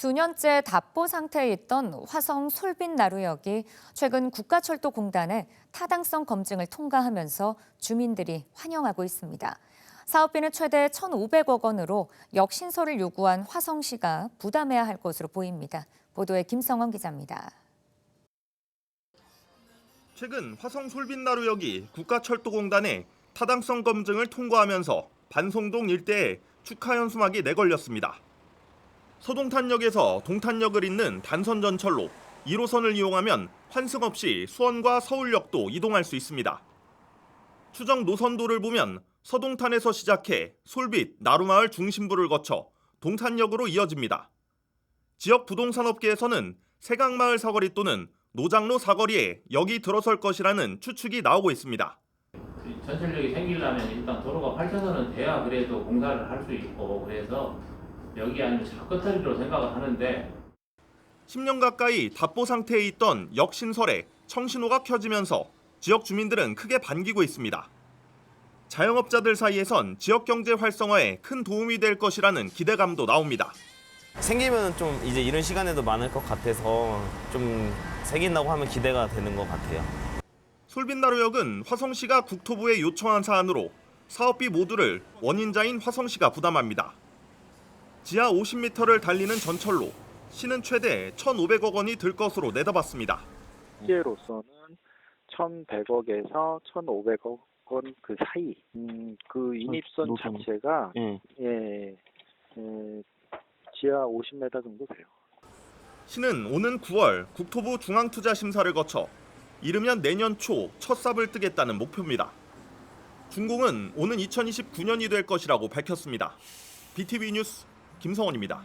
수년째 답보 상태에 있던 화성 솔빛 나루역이 최근 국가철도공단의 타당성 검증을 통과하면서 주민들이 환영하고 있습니다. 사업비는 최대 1,500억 원으로 역 신설을 요구한 화성시가 부담해야 할 것으로 보입니다. 보도에 김성원 기자입니다. 최근 화성 솔빛나루역이 국가철도공단의 타당성 검증을 통과하면서 반송동 일대에 축하 현수막이 내걸렸습니다. 서동탄역에서 동탄역을 잇는 단선 전철로 1호선을 이용하면 환승 없이 수원과 서울역도 이동할 수 있습니다. 추정 노선도를 보면 서동탄에서 시작해 솔빛, 나루마을 중심부를 거쳐 동탄역으로 이어집니다. 지역 부동산 업계에서는 세강마을 사거리 또는 노장로 사거리에 역이 들어설 것이라는 추측이 나오고 있습니다. 이 전철역이 생기려면 일단 도로가 8차선은 돼야 그래도 공사를 할 수 있고 그래서 여기 아니면 자끝터리로 생각을 하는데 10년 가까이 답보 상태에 있던 역신설에 청신호가 켜지면서 지역 주민들은 크게 반기고 있습니다. 자영업자들 사이에선 지역 경제 활성화에 큰 도움이 될 것이라는 기대감도 나옵니다. 생기면 좀 이제 이런 시간에도 많을 것 같아서 좀 생긴다고 하면 기대가 되는 것 같아요. 솔빛나루역은 화성시가 국토부에 요청한 사안으로 사업비 모두를 원인자인 화성시가 부담합니다. 지하 50m를 달리는 전철로 시는 최대 1,500억 원이 들 것으로 내다봤습니다. 시에로서는 1,100억에서 1,500억 원 그 사이. 음, 그 인입선 노선. 자체가 예. 예, 예, 지하 50m 정도 돼요. 시는 오는 9월 국토부 중앙투자심사를 거쳐 이르면 내년 초 첫 삽을 뜨겠다는 목표입니다. 준공은 오는 2029년이 될 것이라고 밝혔습니다. BTV 뉴스 김성원입니다.